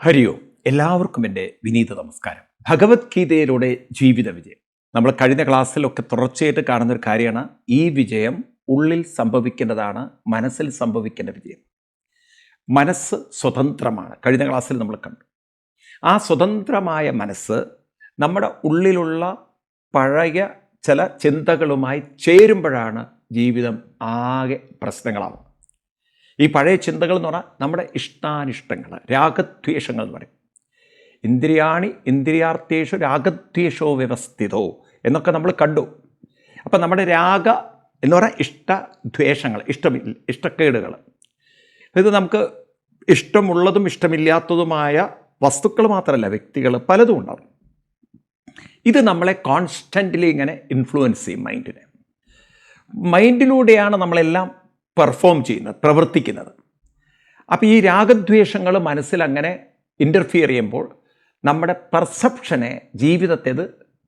ഹരി ഓം. എല്ലാവർക്കും എന്റെ വിനീത നമസ്കാരം. ഭഗവത്ഗീതയിലൂടെ ജീവിത വിജയം. നമ്മൾ കഴിഞ്ഞ ക്ലാസ്സിലൊക്കെ തുടർച്ചയായിട്ട് കാണുന്ന ഒരു കാര്യമാണ് ഈ വിജയം ഉള്ളിൽ സംഭവിക്കേണ്ടതാണ് മനസ്സിൽ സംഭവിക്കേണ്ട വിജയം. മനസ്സ് സ്വതന്ത്രമാണ്. കഴിഞ്ഞ ക്ലാസ്സിൽ നമ്മൾ കണ്ടു. ആ സ്വതന്ത്രമായ മനസ്സ് നമ്മുടെ ഉള്ളിലുള്ള പഴയ ചില ചിന്തകളുമായി ചേരുമ്പോഴാണ് ജീവിതം ആകെ പ്രശ്നങ്ങളാവുന്നത്. ഈ പഴയ ചിന്തകൾ എന്ന് പറഞ്ഞാൽ നമ്മുടെ ഇഷ്ടാനിഷ്ടങ്ങൾ രാഗദ്വേഷങ്ങൾ എന്ന് പറയും. ഇന്ദ്രിയാണി ഇന്ദ്രിയാർത്ഥേഷു രാഗദ്വേഷോ വ്യവസ്ഥിതോ എന്നൊക്കെ നമ്മൾ കണ്ടു. അപ്പം നമ്മുടെ രാഗ എന്ന് പറഞ്ഞാൽ ഇഷ്ടദ്വേഷങ്ങൾ ഇഷ്ടമില്ല ഇഷ്ടക്കേടുകൾ. ഇത് നമുക്ക് ഇഷ്ടമുള്ളതും ഇഷ്ടമില്ലാത്തതുമായ വസ്തുക്കൾ മാത്രമല്ല വ്യക്തികൾ പലതും ഉണ്ടാവും. ഇത് നമ്മളെ കോൺസ്റ്റന്റ്ലി ഇങ്ങനെ ഇൻഫ്ലുവൻസ് ചെയ്യും മൈൻഡിനെ മൈൻഡിലൂടെയാണ് നമ്മളെല്ലാം പെർഫോം ചെയ്യുന്നത് പ്രവർത്തിക്കുന്നത്. അപ്പോൾ ഈ രാഗദ്വേഷങ്ങൾ മനസ്സിൽ അങ്ങനെ ഇന്റർഫിയർ ചെയ്യുമ്പോൾ നമ്മുടെ പെർസെപ്ഷനെ ജീവിതത്തെ ഇത്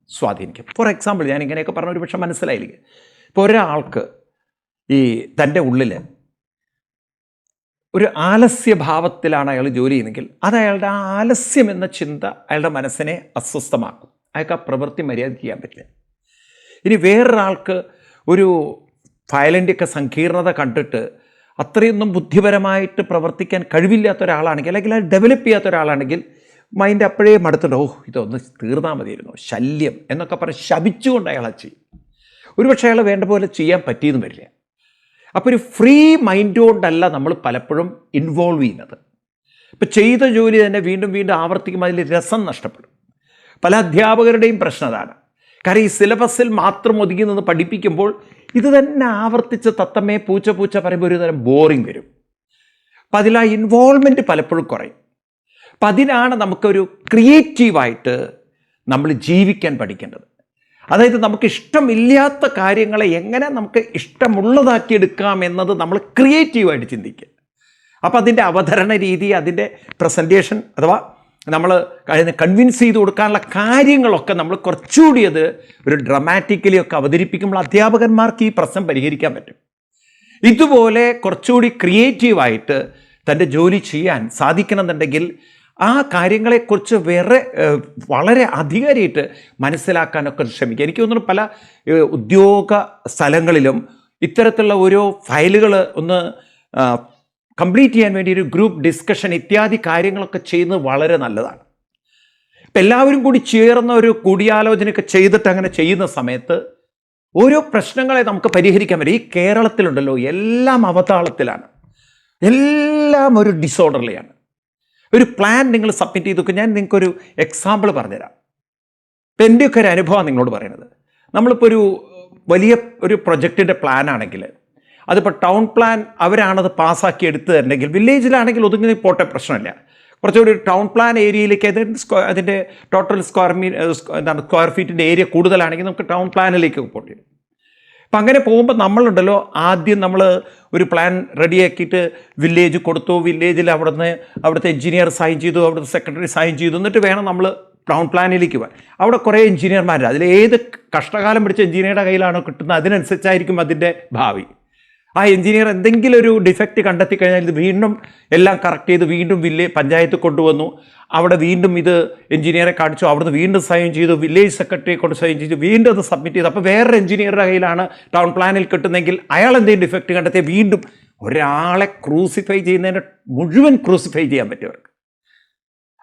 സ്വാധീനിക്കും. ഫോർ എക്സാമ്പിൾ ഞാൻ ഇങ്ങനെയൊക്കെ പറഞ്ഞ ഒരു പക്ഷേ മനസ്സിലായില്ലേ? ഇപ്പോൾ ഒരാൾക്ക് ഈ തന്റെ ഉള്ളിൽ ഒരു ആലസ്യഭാവത്തിലാണ് അയാൾ ജോലി ചെയ്യുന്നതെങ്കിൽ അത് അയാളുടെ ആ ആലസ്യം എന്ന ചിന്ത അയാളുടെ മനസ്സിനെ അസ്വസ്ഥമാക്കും. അയാൾക്ക് ആ പ്രവൃത്തി മര്യാദ ചെയ്യാൻ പറ്റില്ല. ഇനി വേറൊരാൾക്ക് ഒരു ഫയലിന്റെയൊക്കെ സങ്കീർണത കണ്ടിട്ട് അത്രയൊന്നും ബുദ്ധിപരമായിട്ട് പ്രവർത്തിക്കാൻ കഴിവില്ലാത്ത ഒരാളാണെങ്കിൽ അല്ലെങ്കിൽ അത് ഡെവലപ്പ് ചെയ്യാത്ത ഒരാളാണെങ്കിൽ മൈൻഡ് അപ്പോഴേ മടുത്തിട്ട് ഓ ഇതൊന്ന് തീർന്നാൽ മതിയായിരുന്നു. ശല്യം എന്നൊക്കെ പറഞ്ഞ് ശപിച്ചുകൊണ്ട് അയാളെ ചെയ്യും. ഒരുപക്ഷെ അയാൾ വേണ്ട പോലെ ചെയ്യാൻ പറ്റിയെന്ന് വരില്ല. അപ്പോൾ ഒരു ഫ്രീ മൈൻഡ് കൊണ്ടല്ല നമ്മൾ പലപ്പോഴും ഇൻവോൾവ് ചെയ്യുന്നത്. ഇപ്പം ചെയ്ത ജോലി തന്നെ വീണ്ടും വീണ്ടും ആവർത്തിക്കുമ്പോൾ അതിൽ രസം നഷ്ടപ്പെടും. പല അധ്യാപകരുടെയും പ്രശ്നം അതാണ്. കാരണം ഈ സിലബസിൽ മാത്രം ഒതുങ്ങി നിന്ന് പഠിപ്പിക്കുമ്പോൾ ഇത് തന്നെ ആവർത്തിച്ച് തത്തമ്മേ പൂച്ച പൂച്ച പറയുമ്പോൾ ഒരു തരം ബോറിങ് വരും. അപ്പം അതിൽ ആ ഇൻവോൾവ്മെന്റ് പലപ്പോഴും കുറയും. അപ്പം അതിനാണ് നമുക്കൊരു ക്രിയേറ്റീവായിട്ട് നമ്മൾ ജീവിക്കാൻ പഠിക്കേണ്ടത്. അതായത് നമുക്ക് ഇഷ്ടമില്ലാത്ത കാര്യങ്ങളെ എങ്ങനെ നമുക്ക് ഇഷ്ടമുള്ളതാക്കി എടുക്കാം എന്നത് നമ്മൾ ക്രിയേറ്റീവായിട്ട് ചിന്തിക്കുക. അപ്പോൾ അതിന്റെ അവതരണ രീതി അതിന്റെ പ്രസന്റേഷൻ അഥവാ നമ്മൾ അതിനെ കൺവിൻസ് ചെയ്ത് കൊടുക്കാനുള്ള കാര്യങ്ങളൊക്കെ നമ്മൾ കുറച്ചുകൂടി അത് ഒരു ഡ്രമാറ്റിക്കലി ഒക്കെ അവതരിപ്പിക്കുമ്പോൾ അധ്യാപകന്മാർക്ക് ഈ പ്രശ്നം പരിഹരിക്കാൻ പറ്റും. ഇതുപോലെ കുറച്ചുകൂടി ക്രിയേറ്റീവായിട്ട് തന്റെ ജോലി ചെയ്യാൻ സാധിക്കണമെന്നുണ്ടെങ്കിൽ ആ കാര്യങ്ങളെക്കുറിച്ച് വേറെ വളരെ അധികമായിട്ട് മനസ്സിലാക്കാനൊക്കെ ശ്രമിക്കുക. എനിക്ക് തോന്നുന്നു പല ഉദ്യോഗ സ്ഥലങ്ങളിലും ഇത്തരത്തിലുള്ള ഓരോ ഫയലുകൾ ഒന്ന് കംപ്ലീറ്റ് ചെയ്യാൻ വേണ്ടി ഒരു ഗ്രൂപ്പ് ഡിസ്കഷൻ ഇത്യാദി കാര്യങ്ങളൊക്കെ ചെയ്യുന്നത് വളരെ നല്ലതാണ്. ഇപ്പം എല്ലാവരും കൂടി ചേർന്ന ഒരു കൂടിയാലോചനയൊക്കെ ചെയ്തിട്ട് അങ്ങനെ ചെയ്യുന്ന സമയത്ത് ഓരോ പ്രശ്നങ്ങളെ നമുക്ക് പരിഹരിക്കാൻ പറ്റും. ഈ കേരളത്തിലുണ്ടല്ലോ എല്ലാം അവതാളത്തിലാണ്. എല്ലാം ഒരു ഡിസോർഡർലിയാണ് ഒരു പ്ലാൻ നിങ്ങൾ സബ്മിറ്റ് ചെയ്തൊക്കെ ഞാൻ നിങ്ങൾക്കൊരു എക്സാമ്പിൾ പറഞ്ഞുതരാം. ഇപ്പം എന്റെയൊക്കെ ഒരു അനുഭവമാണ് നിങ്ങളോട് പറയുന്നത്. നമ്മളിപ്പോൾ ഒരു വലിയ ഒരു പ്രൊജക്റ്റിന്റെ പ്ലാൻ ആണെങ്കിൽ അതിപ്പോൾ ടൗൺ പ്ലാൻ അവരാണത് പാസ്സാക്കി എടുത്തു തരണമെങ്കിൽ വില്ലേജിലാണെങ്കിൽ ഒതുങ്ങി പോട്ടെ പ്രശ്നമില്ല. കുറച്ചുകൂടി ടൗൺ പ്ലാൻ ഏരിയയിലേക്ക് അതിന്റെ അതിന്റെ ടോട്ടൽ സ്ക്വയർ മീ എന്താണ് സ്ക്വയർ ഫീറ്റിന്റെ ഏരിയ കൂടുതലാണെങ്കിൽ നമുക്ക് ടൗൺ പ്ലാനിലേക്ക് പോകേണ്ടി വരും. അപ്പം അങ്ങനെ പോകുമ്പോൾ നമ്മളുണ്ടല്ലോ ആദ്യം നമ്മൾ ഒരു പ്ലാൻ റെഡിയാക്കിയിട്ട് വില്ലേജ് കൊടുത്തു വില്ലേജിൽ അവിടുന്ന് അവിടുത്തെ എഞ്ചിനീയർ സൈൻ ചെയ്തു അവിടുത്തെ സെക്രട്ടറി സൈൻ ചെയ്തു എന്നിട്ട് വേണം നമ്മൾ ടൗൺ പ്ലാനിലേക്ക് പോകാൻ. അവിടെ കുറേ എഞ്ചിനീയർമാരുണ്ട് അതിൽ ഏത് കഷ്ടകാലം പിടിച്ച എഞ്ചിനീയറുടെ കയ്യിലാണോ കിട്ടുന്നത് അതിനനുസരിച്ചായിരിക്കും അതിന്റെ ഭാവി. ആ എഞ്ചിനീയർ എന്തെങ്കിലും ഒരു ഡിഫക്റ്റ് കണ്ടെത്തി കഴിഞ്ഞാൽ ഇത് വീണ്ടും എല്ലാം കറക്റ്റ് ചെയ്ത് വീണ്ടും വില്ലേ പഞ്ചായത്ത് കൊണ്ടുവന്നു. അവിടെ വീണ്ടും ഇത് എഞ്ചിനീയറെ കാണിച്ചു. അവിടുന്ന് വീണ്ടും സൈൻ ചെയ്തു. വില്ലേജ് സെക്രട്ടറിയെ കൊണ്ട് സൈൻ ചെയ്തു. വീണ്ടും അത് സബ്മിറ്റ് ചെയ്തു. അപ്പോൾ വേറൊരു എഞ്ചിനീയറുടെ കയ്യിലാണ് ടൗൺ പ്ലാനിൽ കിട്ടുന്നതെങ്കിൽ അയാൾ എന്തെങ്കിലും ഡിഫക്റ്റ് കണ്ടെത്തിയാൽ വീണ്ടും ഒരാളെ ക്രൂസിഫൈ ചെയ്യുന്നതിന് മുഴുവൻ ക്രൂസിഫൈ ചെയ്യാൻ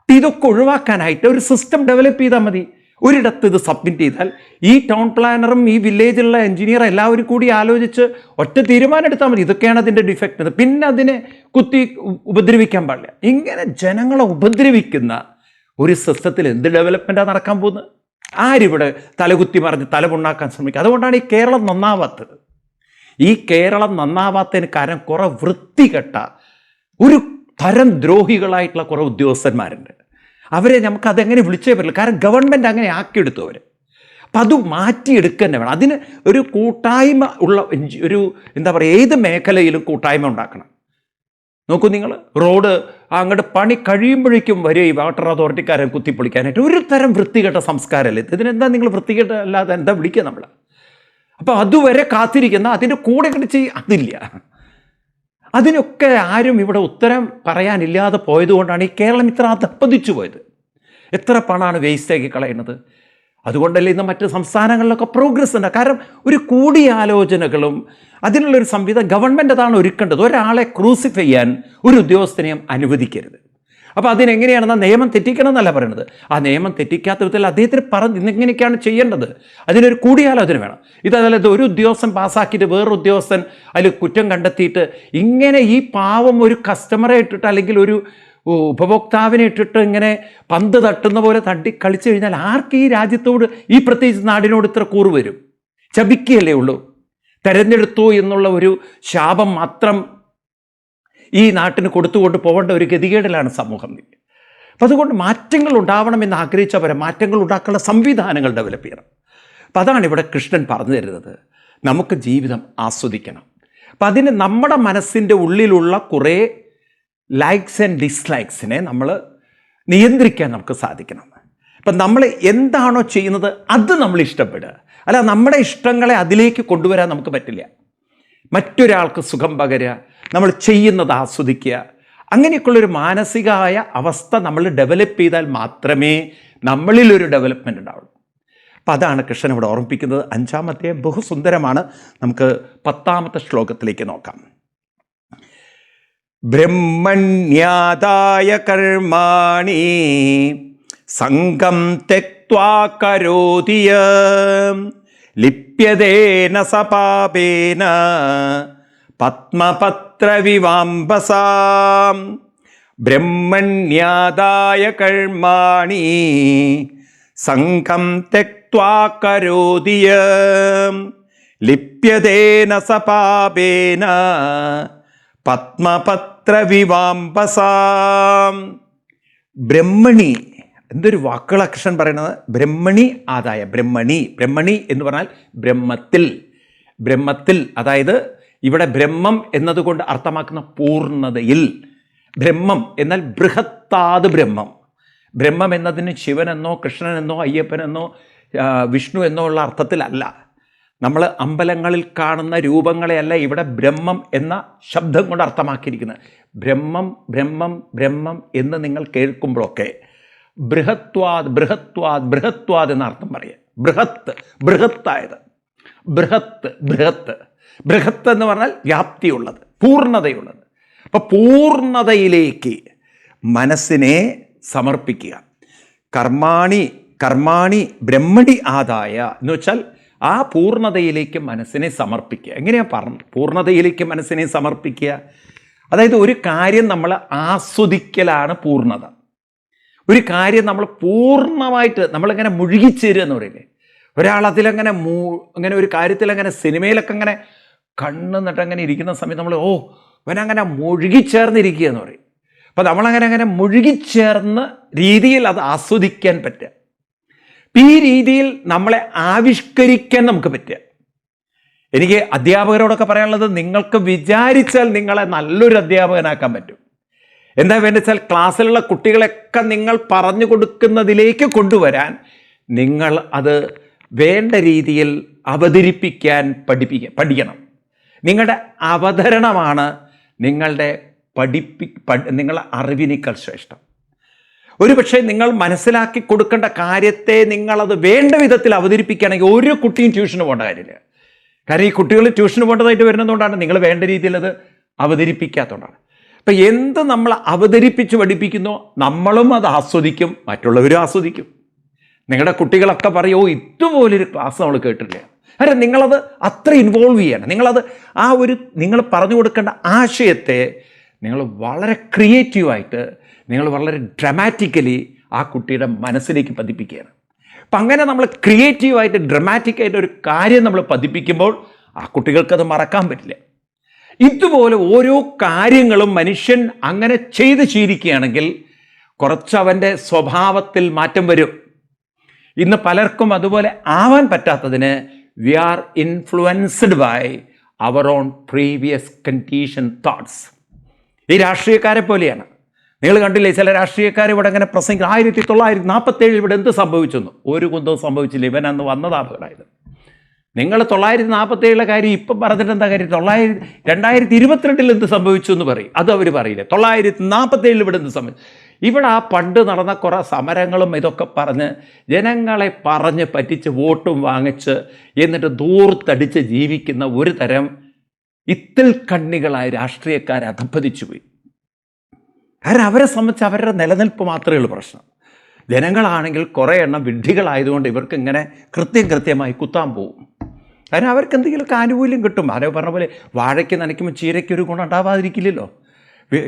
അപ്പം ഇതൊക്കെ ഒഴിവാക്കാനായിട്ട് ഒരു സിസ്റ്റം ഡെവലപ്പ് ചെയ്താൽ മതി. ഒരിടത്ത് ഇത് സബ്മിറ്റ് ചെയ്താൽ ഈ ടൗൺ പ്ലാനറും ഈ വില്ലേജിലുള്ള എഞ്ചിനീയർ എല്ലാവരും കൂടി ആലോചിച്ച് ഒറ്റ തീരുമാനം എടുത്താൽ മതി. ഇതൊക്കെയാണ് അതിന്റെ ഡിഫക്റ്റ് പിന്നെ അതിനെ കുത്തി ഉപദ്രവിക്കാൻ പാടില്ല. ഇങ്ങനെ ജനങ്ങളെ ഉപദ്രവിക്കുന്ന ഒരു സിസ്റ്റത്തിൽ എന്ത് ഡെവലപ്മെന്റാണ് നടക്കാൻ പോകുന്നത്? ആരിവിടെ തലകുത്തി മറിഞ്ഞ് തലപുണ്ണാക്കാൻ ശ്രമിക്കുക അതുകൊണ്ടാണ് ഈ കേരളം നന്നാവാത്തത്. ഈ കേരളം നന്നാവാത്തതിന് കാരണം കുറേ വൃത്തികെട്ട ഒരു തരം ദ്രോഹികളായിട്ടുള്ള കുറേ ഉദ്യോഗസ്ഥന്മാരുണ്ട്. അവരെ നമുക്ക് അതെങ്ങനെ വിളിച്ചേ പറ്റില്ല. കാരണം ഗവൺമെന്റ് അങ്ങനെ ആക്കിയെടുത്തു അവർ അപ്പം അത് മാറ്റിയെടുക്കുക തന്നെ വേണം. അതിന് ഒരു കൂട്ടായ്മ ഉള്ള ഒരു എന്താ പറയുക ഏത് മേഖലയിലും കൂട്ടായ്മ ഉണ്ടാക്കണം. നോക്കൂ നിങ്ങൾ റോഡ് അങ്ങോട്ട് പണി കഴിയുമ്പോഴേക്കും വരെ ഈ വാട്ടർ അതോറിറ്റിക്കാരൻ കുത്തിപ്പൊളിക്കാനായിട്ട് ഒരു തരം വൃത്തികെട്ട സംസ്കാരമല്ലേ ഇത്. ഇതിനെന്താ നിങ്ങൾ വൃത്തികെട്ട അല്ലാതെ എന്താ വിളിക്കുക നമ്മൾ അപ്പോൾ അതുവരെ കാത്തിരിക്കുന്ന അതിന്റെ കൂടെ കിടച്ച് അതില്ല. അതിനൊക്കെ ആരും ഇവിടെ ഉത്തരം പറയാനില്ലാതെ പോയതുകൊണ്ടാണ് ഈ കേരളം ഇത്ര അധപ്പതിച്ചു പോയത്. എത്ര പണമാണ് വേസ്റ്റാക്കി കളയുന്നത്? അതുകൊണ്ടല്ലേ ഇന്ന് മറ്റ് സംസ്ഥാനങ്ങളിലൊക്കെ പ്രോഗ്രസ് ഉണ്ട്. കാരണം ഒരു കൂടിയാലോചനകളും അതിനുള്ളൊരു സംവിധാനം ഗവൺമെന്റ് അതാണ് ഒരുക്കേണ്ടത്. ഒരാളെ ക്രൂസിഫൈ ചെയ്യാൻ ഒരു ഉദ്യോഗസ്ഥനെയും അനുവദിക്കരുത്. അപ്പോൾ അതിനെങ്ങനെയാണെന്ന് ആ നിയമം തെറ്റിക്കണം എന്നല്ല പറയുന്നത് ആ നിയമം തെറ്റിക്കാത്ത വിധത്തിൽ അദ്ദേഹത്തിന് പറഞ്ഞ് ഇന്നെങ്ങനെയൊക്കെയാണ് ചെയ്യേണ്ടത്? അതിനൊരു കൂടിയാലോചന വേണം. ഇതല്ല ഒരു ഉദ്യോഗസ്ഥൻ പാസ്സാക്കിയിട്ട് വേറൊരു ഉദ്യോഗസ്ഥൻ അതിൽ കുറ്റം കണ്ടെത്തിയിട്ട് ഇങ്ങനെ ഈ പാവം ഒരു കസ്റ്റമറെ ഇട്ടിട്ട് അല്ലെങ്കിൽ ഒരു ഉപഭോക്താവിനെ ഇട്ടിട്ട് ഇങ്ങനെ പന്ത് തട്ടുന്ന പോലെ തട്ടി കളിച്ചു കഴിഞ്ഞാൽ ആർക്ക് ഈ രാജ്യത്തോട് ഈ പ്രത്യേകിച്ച് നാടിനോട് ഇത്ര കൂറ് വരും? ചപിക്കുകയല്ലേ ഉള്ളൂ. തെരഞ്ഞെടുത്തു എന്നുള്ള ഒരു ശാപം മാത്രം ഈ നാട്ടിന് കൊടുത്തുകൊണ്ട് പോകേണ്ട ഒരു ഗതികേടിലാണ് സമൂഹം. അപ്പം അതുകൊണ്ട് മാറ്റങ്ങൾ ഉണ്ടാവണമെന്ന് ആഗ്രഹിച്ചവരെ മാറ്റങ്ങൾ ഉണ്ടാക്കാനുള്ള സംവിധാനങ്ങൾ ഡെവലപ്പ് ചെയ്യണം. അപ്പം അതാണ് ഇവിടെ കൃഷ്ണൻ പറഞ്ഞു തരുന്നത്. നമുക്ക് ജീവിതം ആസ്വദിക്കണം. അപ്പം അതിന് നമ്മുടെ മനസ്സിന്റെ ഉള്ളിലുള്ള കുറേ ലൈക്സ് ആൻഡ് ഡിസ്ലൈക്സിനെ നമ്മൾ നിയന്ത്രിക്കാൻ നമുക്ക് സാധിക്കണം. അപ്പം നമ്മൾ എന്താണോ ചെയ്യുന്നത് അത് നമ്മൾ ഇഷ്ടപ്പെടുക. അല്ല നമ്മുടെ ഇഷ്ടങ്ങളെ അതിലേക്ക് കൊണ്ടുവരാൻ നമുക്ക് പറ്റില്ല. മറ്റൊരാൾക്ക് സുഖം പകരുക നമ്മൾ ചെയ്യുന്നത് ആസ്വദിക്കുക. അങ്ങനെയൊക്കെയുള്ളൊരു മാനസികമായ അവസ്ഥ നമ്മൾ ഡെവലപ്പ് ചെയ്താൽ മാത്രമേ നമ്മളിലൊരു ഡെവലപ്മെന്റ് ഉണ്ടാവുള്ളൂ. അപ്പം അതാണ് കൃഷ്ണൻ ഇവിടെ ഓർമ്മിപ്പിക്കുന്നത്. അഞ്ചാമത്തെ ബഹുസുന്ദരമാണ്. നമുക്ക് പത്താമത്തെ ശ്ലോകത്തിലേക്ക് നോക്കാം. ബ്രഹ്മണ്യാദായ കർമാണി സംഘം തെക്വാ കരോതിയ ലിപ്യതേന സപാപേന പത്മപത്രവിവാംബസാം. ബ്രഹ്മണ്യാദായ കർമാണി സംഘം തെക്വാ കരോതിയ. ലിപ്യതേന സപാപേന പത്മപത്രവിവാംബസാം. ബ്രഹ്മണി എന്തൊരു വാക്കുകൾ കൃഷ്ണൻ പറയുന്നത്? ബ്രഹ്മണി ആദായ ബ്രഹ്മണി ബ്രഹ്മണി എന്ന് പറഞ്ഞാൽ ബ്രഹ്മത്തിൽ ബ്രഹ്മത്തിൽ അതായത് ഇവിടെ ബ്രഹ്മം എന്നതുകൊണ്ട് അർത്ഥമാക്കുന്ന പൂർണതയിൽ. ബ്രഹ്മം എന്നാൽ ബൃഹത്താത് ബ്രഹ്മം. ബ്രഹ്മം എന്നതിന് ശിവനെന്നോ കൃഷ്ണനെന്നോ അയ്യപ്പനെന്നോ വിഷ്ണു എന്നോ ഉള്ള അർത്ഥത്തിലല്ല. നമ്മൾ അമ്പലങ്ങളിൽ കാണുന്ന രൂപങ്ങളെയല്ല ഇവിടെ ബ്രഹ്മം എന്ന ശബ്ദം കൊണ്ട് അർത്ഥമാക്കിയിരിക്കുന്നത്. ബ്രഹ്മം ബ്രഹ്മം ബ്രഹ്മം എന്ന് നിങ്ങൾ കേൾക്കുമ്പോഴൊക്കെ ബൃഹത്വാദ് ബൃഹത്വാദ് ബൃഹത്വാദ് എന്ന അർത്ഥം പറയുക ബൃഹത്ത് ബൃഹത്തായത്. ബൃഹത്ത് ബൃഹത്ത്. ബൃഹത്ത് എന്ന് പറഞ്ഞാൽ വ്യാപ്തിയുള്ളത് പൂർണതയുള്ളത്. അപ്പോൾ പൂർണതയിലേക്ക് മനസ്സിനെ സമർപ്പിക്കുക. കർമാണി കർമാണി ബ്രഹ്മണി ആദായ എന്ന് വെച്ചാൽ ആ പൂർണതയിലേക്ക് മനസ്സിനെ സമർപ്പിക്കുക. എങ്ങനെയാണ് പറഞ്ഞു പൂർണതയിലേക്ക് മനസ്സിനെ സമർപ്പിക്കുക? അതായത് ഒരു കാര്യം നമ്മൾ ആസ്വദിക്കലാണ് പൂർണത. ഒരു കാര്യം നമ്മൾ പൂർണമായിട്ട് നമ്മളിങ്ങനെ മുഴുകിച്ചേരുക എന്ന് പറയില്ലേ? ഒരാൾ അതിലങ്ങനെ മൂ അങ്ങനെ ഒരു കാര്യത്തിൽ അങ്ങനെ സിനിമയിലൊക്കെ അങ്ങനെ കണ്ണ് അങ്ങനെ ഇരിക്കുന്ന സമയത്ത് നമ്മൾ ഓ അവനങ്ങനെ മുഴുകിച്ചേർന്നിരിക്കുക എന്ന് പറയും. അപ്പോൾ നമ്മളങ്ങനെ അങ്ങനെ മുഴുകിച്ചേർന്ന രീതിയിൽ അത് ആസ്വദിക്കാൻ പറ്റുക. ഈ രീതിയിൽ നമ്മളെ ആവിഷ്കരിക്കാൻ നമുക്ക് പറ്റുക. എനിക്ക് അധ്യാപകരോടൊക്കെ പറയാനുള്ളത് നിങ്ങൾക്ക് വിചാരിച്ചാൽ നിങ്ങളെ നല്ലൊരു അധ്യാപകനാക്കാൻ പറ്റും. എന്താ വേണ്ടത് വെച്ചാൽ ക്ലാസ്സിലുള്ള കുട്ടികളെയൊക്കെ നിങ്ങൾ പറഞ്ഞു കൊടുക്കുന്നതിലേക്ക് കൊണ്ടുവരാൻ നിങ്ങൾ അത് വേണ്ട രീതിയിൽ അവതരിപ്പിക്കാൻ പഠിപ്പിക്കുക പഠിക്കണം. നിങ്ങളുടെ അവതരണമാണ് നിങ്ങളുടെ പഠിപ്പി പഠ- നിങ്ങളുടെ അറിവിനേക്കാൾ ശ്രേഷ്ഠം. ഒരുപക്ഷെ നിങ്ങൾ മനസ്സിലാക്കി കൊടുക്കേണ്ട കാര്യത്തെ നിങ്ങളത് വേണ്ട വിധത്തിൽ അവതരിപ്പിക്കുകയാണെങ്കിൽ ഒരു കുട്ടിയും ട്യൂഷന് പോകേണ്ട കാര്യമില്ല. കാരണം ഈ കുട്ടികൾ ട്യൂഷന് പോകേണ്ടതായിട്ട് വരുന്നതുകൊണ്ടാണ് നിങ്ങൾ വേണ്ട രീതിയിൽ അത് അവതരിപ്പിക്കാത്തതുകൊണ്ടാണ്. അപ്പം എന്ത് നമ്മൾ അവതരിപ്പിച്ച് പഠിപ്പിക്കുന്നോ നമ്മളും അത് ആസ്വദിക്കും മറ്റുള്ളവരും ആസ്വദിക്കും. നിങ്ങളുടെ കുട്ടികളൊക്കെ പറയോ ഇതുപോലൊരു ക്ലാസ് നമ്മൾ കേട്ടിട്ടില്ല? അല്ല നിങ്ങളത് അത്ര ഇൻവോൾവ് ചെയ്യണം നിങ്ങളത് ആ ഒരു നിങ്ങൾ പറഞ്ഞു കൊടുക്കേണ്ട ആശയത്തെ നിങ്ങൾ വളരെ ക്രിയേറ്റീവായിട്ട് നിങ്ങൾ വളരെ ഡ്രമാറ്റിക്കലി ആ കുട്ടിയുടെ മനസ്സിലേക്ക് പതിപ്പിക്കുകയാണ്. അപ്പം അങ്ങനെ നമ്മൾ ക്രിയേറ്റീവായിട്ട് ഡ്രമാറ്റിക്കായിട്ട് ഒരു കാര്യം നമ്മൾ പതിപ്പിക്കുമ്പോൾ ആ കുട്ടികൾക്കത് മറക്കാൻ പറ്റില്ല. ഇതുപോലെ ഓരോ കാര്യങ്ങളും മനുഷ്യൻ അങ്ങനെ ചെയ്ത് ശീലിക്കുകയാണെങ്കിൽ കുറച്ച് അവന്റെ സ്വഭാവത്തിൽ മാറ്റം വരും. ഇന്ന് പലർക്കും അതുപോലെ ആവാൻ പറ്റാത്തതിന് we are influenced by our own previous condition thoughts ഈ രാഷ്ട്രീയക്കാരെ പോലെയാണ്. നിങ്ങൾ കണ്ടില്ലേ ചില രാഷ്ട്രീയക്കാർ ഇവിടെ അങ്ങനെ പ്രസംഗിക്കും. ആയിരത്തി തൊള്ളായിരത്തി നാൽപ്പത്തേഴിൽ ഇവിടെ എന്ത് സംഭവിച്ചെന്ന്? ഒരു കുന്തവും സംഭവിച്ചില്ല. ഇവൻ അന്ന് വന്നത് നിങ്ങൾ തൊള്ളായിരത്തി നാൽപ്പത്തി ഏഴിലെ കാര്യം ഇപ്പം പറഞ്ഞിട്ട് എന്താ കാര്യം? തൊള്ളായിരത്തി രണ്ടായിരത്തി ഇരുപത്തിരണ്ടിൽ എന്ത് സംഭവിച്ചു എന്ന് പറയും. അത് അവർ പറയില്ല? തൊള്ളായിരത്തി നാൽപ്പത്തി ഏഴിൽ ഇവിടെ എന്ത് സംഭവിച്ചു? ഇവിടെ ആ പണ്ട് നടന്ന കുറേ സമരങ്ങളും ഇതൊക്കെ പറഞ്ഞ് ജനങ്ങളെ പറഞ്ഞ് പറ്റിച്ച് വോട്ടും വാങ്ങിച്ച് എന്നിട്ട് ദൂർത്തടിച്ച് ജീവിക്കുന്ന ഒരു തരം ഇത്തിൽ കണ്ണികളായ രാഷ്ട്രീയക്കാരെ അധപ്പതിച്ചു പോയി. കാരണം അവരെ സംബന്ധിച്ച് അവരുടെ നിലനിൽപ്പ് മാത്രമേ ഉള്ളൂ പ്രശ്നം. ജനങ്ങളാണെങ്കിൽ കുറേ എണ്ണം വിഡ്ഢികളായതുകൊണ്ട് ഇവർക്ക് ഇങ്ങനെ കൃത്യം കൃത്യമായി കുത്താൻ പോകും കാരണം അവർക്ക് എന്തെങ്കിലുമൊക്കെ ആനുകൂല്യം കിട്ടും. അതേ പറഞ്ഞ പോലെ വാഴയ്ക്ക് നനയ്ക്കുമ്പോൾ ചീരയ്ക്ക് ഒരു ഗുണം ഉണ്ടാവാതിരിക്കില്ലല്ലോ.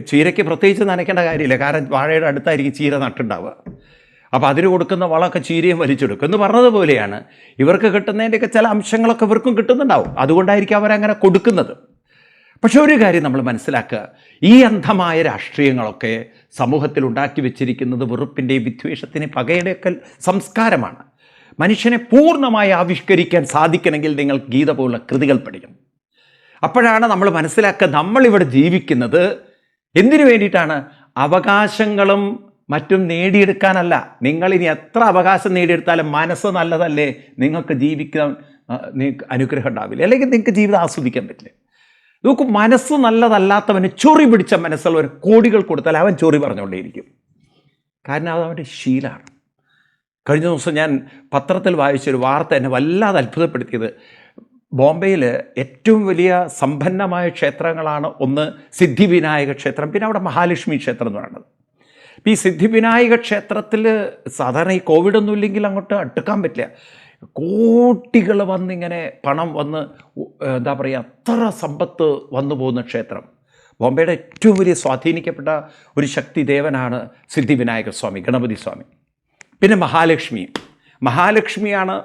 ചീരയ്ക്ക് പ്രത്യേകിച്ച് നനയ്ക്കേണ്ട കാര്യമില്ല. കാരണം വാഴയുടെ അടുത്തായിരിക്കും ചീര നട്ടുണ്ടാവുക. അപ്പോൾ അതിന് കൊടുക്കുന്ന വളമൊക്കെ ചീരയും വലിച്ചെടുക്കും. എന്ന് പറഞ്ഞതുപോലെയാണ് ഇവർക്ക് കിട്ടുന്നതിന്റെയൊക്കെ ചില അംശങ്ങളൊക്കെ ഇവർക്കും കിട്ടുന്നുണ്ടാവും. അതുകൊണ്ടായിരിക്കും അവരങ്ങനെ കൊടുക്കുന്നത്. പക്ഷേ ഒരു കാര്യം നമ്മൾ മനസ്സിലാക്കുക. ഈ അന്ധമായ രാഷ്ട്രീയങ്ങളൊക്കെ സമൂഹത്തിൽ ഉണ്ടാക്കി വെച്ചിരിക്കുന്നത് വെറുപ്പിന്റെയും വിദ്വേഷത്തിന്റെയും പകയുടെയൊക്കെ സംസ്കാരമാണ്. മനുഷ്യനെ പൂർണമായി ആവിഷ്കരിക്കാൻ സാധിക്കണമെങ്കിൽ നിങ്ങൾ ഗീത പോലുള്ള കൃതികൾ പഠിക്കണം. അപ്പോഴാണ് നമ്മൾ മനസ്സിലാക്കുക നമ്മളിവിടെ ജീവിക്കുന്നത് എന്തിനു വേണ്ടിയിട്ടാണ്? അവകാശങ്ങളും മറ്റും നേടിയെടുക്കാനല്ല. നിങ്ങൾ ഇനി എത്ര അവകാശം നേടിയെടുത്താലും മനസ്സ് നല്ലതല്ലേ? നിങ്ങൾക്ക് ജീവിക്കാൻ നിങ്ങൾക്ക് അനുഗ്രഹം ഉണ്ടാവില്ല? അല്ലെങ്കിൽ നിങ്ങൾക്ക് ജീവിതം ആസ്വദിക്കാൻ പറ്റില്ല? നോക്കൂ മനസ്സ് നല്ലതല്ലാത്തവന് ചൊറി പിടിച്ച മനസ്സുള്ളവർ കോടികൾ കൊടുത്താൽ അവൻ ചൊറി പറഞ്ഞുകൊണ്ടേയിരിക്കും. കാരണം അത് അവന്റെ ശീലമാണ്. കഴിഞ്ഞ ദിവസം ഞാൻ പത്രത്തിൽ വായിച്ചൊരു വാർത്ത എന്നെ വല്ലാതെ അത്ഭുതപ്പെടുത്തിയത്. ബോംബെയിൽ ഏറ്റവും വലിയ സമ്പന്നമായ ക്ഷേത്രങ്ങളാണ് ഒന്ന് സിദ്ധിവിനായക ക്ഷേത്രം പിന്നെ അവിടെ മഹാലക്ഷ്മി ക്ഷേത്രം എന്ന് പറയുന്നത്. ഈ സിദ്ധിവിനായക ക്ഷേത്രത്തിൽ സാധാരണ ഈ കോവിഡൊന്നും ഇല്ലെങ്കിൽ അങ്ങോട്ട് അടുക്കാൻ പറ്റില്ല. കോട്ടികൾ വന്നിങ്ങനെ പണം വന്ന് എന്താ പറയുക അത്ര സമ്പത്ത് വന്നു പോകുന്ന ക്ഷേത്രം. ബോംബെയുടെ ഏറ്റവും വലിയ സ്വാധീനിക്കപ്പെട്ട ഒരു ശക്തി ദേവനാണ് സിദ്ധിവിനായക സ്വാമി ഗണപതി സ്വാമി പിന്നെ മഹാലക്ഷ്മി. മഹാലക്ഷ്മിയാണ്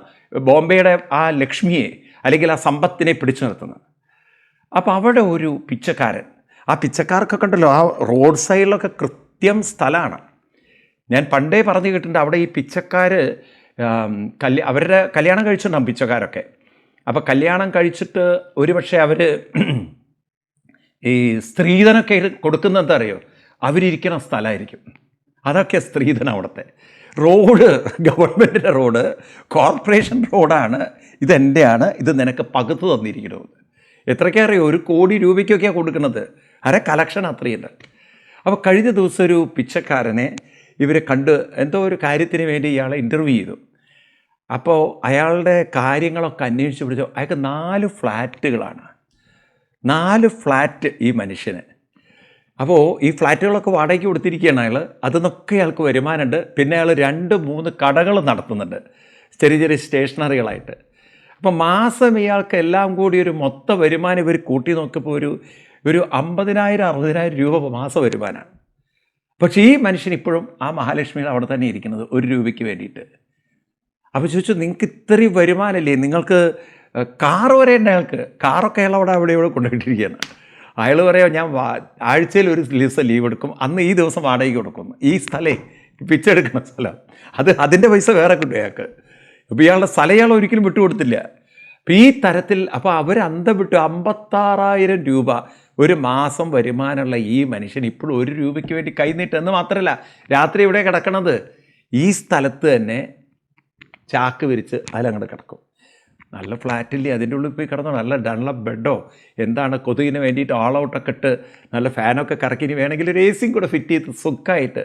ബോംബെയുടെ ആ ലക്ഷ്മിയെ അല്ലെങ്കിൽ ആ സമ്പത്തിനെ പിടിച്ചു നിർത്തുന്നത്. അപ്പോൾ അവിടെ ഒരു പിച്ചക്കാരൻ. ആ പിച്ചക്കാർക്കൊക്കെ ഉണ്ടല്ലോ ആ റോഡ് സൈഡിലൊക്കെ കൃത്യം സ്ഥലമാണ്. ഞാൻ പണ്ടേ പറഞ്ഞു കേട്ടിട്ടുണ്ട് അവിടെ ഈ പിച്ചക്കാർ കല്യ അവരുടെ കല്യാണം കഴിച്ചിട്ടുണ്ടാകും പിച്ചക്കാരൊക്കെ. അപ്പോൾ കല്യാണം കഴിച്ചിട്ട് ഒരുപക്ഷെ അവർ ഈ സ്ത്രീധനൊക്കെ കൊടുക്കുന്നത് എന്താ അറിയോ? അവരിയ്ക്കണ സ്ഥലമായിരിക്കും. അതൊക്കെ സ്ത്രീധനം അവിടുത്തെ. റോഡ് ഗവൺമെന്റിന്റെ റോഡ് കോർപ്പറേഷൻ റോഡാണ് ഇതെന്റെയാണ് ഇത് നിനക്ക് പകുത്ത് തന്നിരിക്കണമെന്ന് എത്രയ്ക്കറിയോ ഒരു കോടി രൂപയ്ക്കൊക്കെയാണ് കൊടുക്കുന്നത്. അര കലക്ഷൻ അത്രയുണ്ട്. അപ്പോൾ കഴിഞ്ഞ ദിവസം ഒരു പിച്ചക്കാരനെ ഇവരെ കണ്ട് എന്തോ ഒരു കാര്യത്തിന് വേണ്ടി ഇയാളെ ഇന്റർവ്യൂ ചെയ്തു. അപ്പോൾ അയാളുടെ കാര്യങ്ങളൊക്കെ അന്വേഷിച്ച് പിടിച്ചു അയാൾക്ക് നാല് ഫ്ലാറ്റുകളാണ് നാല് ഫ്ലാറ്റ് ഈ മനുഷ്യന്. അപ്പോൾ ഈ ഫ്ലാറ്റുകളൊക്കെ വാടകയ്ക്ക് കൊടുത്തിരിക്കുകയാണ് അയാൾ അതിന്നൊക്കെ അയാൾക്ക് വരുമാനമുണ്ട്. പിന്നെ അയാൾ രണ്ട് മൂന്ന് കടകൾ നടത്തുന്നുണ്ട്. ചെറിയ ചെറിയ സ്റ്റേഷനറികളായിട്ട്. അപ്പോൾ മാസം ഇയാൾക്ക് എല്ലാം കൂടി ഒരു മൊത്ത വരുമാനം ഇവർ കൂട്ടി നോക്കിയപ്പോൾ ഒരു ഒരു അമ്പതിനായിരം അറുപതിനായിരം രൂപ മാസം വരുമാനമാണ്. പക്ഷേ ഈ മനുഷ്യൻ ഇപ്പോഴും ആ മഹാലക്ഷ്മിയിൽ അവിടെ തന്നെ ഇരിക്കുന്നത് ഒരു രൂപയ്ക്ക് വേണ്ടിയിട്ട്. അപ്പോൾ ചോദിച്ചു നിങ്ങൾക്ക് ഇത്രയും വരുമാനമല്ലേ? നിങ്ങൾക്ക് കാർ വരെ ഉണ്ട് അയാൾക്ക്. കാറൊക്കെ അയാൾ അവിടെ അവിടെ ഇവിടെ കൊണ്ടുപോയിട്ടിരിക്കുകയാണ്. അയാൾ പറയാം ഞാൻ ആഴ്ചയിൽ ഒരു ദിവസം ലീവ് എടുക്കും. അന്ന് ഈ ദിവസം വാടകയ്ക്ക് കൊടുക്കും ഈ സ്ഥലേ പിച്ചെടുക്കുന്ന സ്ഥലം. അത് അതിന്റെ പൈസ വേറെ കിട്ടും അയാൾക്ക്. അപ്പോൾ ഇയാളുടെ സ്ഥലം ഇയാൾ ഒരിക്കലും വിട്ടുകൊടുത്തില്ല അപ്പോൾ ഈ തരത്തിൽ അപ്പോൾ അവർ അന്തം വിട്ടു അമ്പത്താറായിരം രൂപ ഒരു മാസം വരുമാനമുള്ള ഈ മനുഷ്യൻ ഇപ്പോഴും ഒരു രൂപയ്ക്ക് വേണ്ടി കൈനീട്ടെന്ന് മാത്രമല്ല രാത്രി ഇവിടെ കിടക്കണത്. ഈ സ്ഥലത്ത് തന്നെ ചാക്ക് വിരിച്ച് അതിലങ്ങോട്ട് കിടക്കും. നല്ല ഫ്ലാറ്റില്ലേ? അതിന്റെ ഉള്ളിൽ പോയി കിടന്നോ? നല്ല ഡള്ള ബെഡോ? എന്താണ് കൊതുകിന് വേണ്ടിയിട്ട് ഓൾ ഔട്ടൊക്കെ ഇട്ട് നല്ല ഫാനൊക്കെ കറക്കി വേണമെങ്കിൽ ഒരു എ സിയും കൂടെ ഫിറ്റ് ചെയ്ത് സുഖമായിട്ട്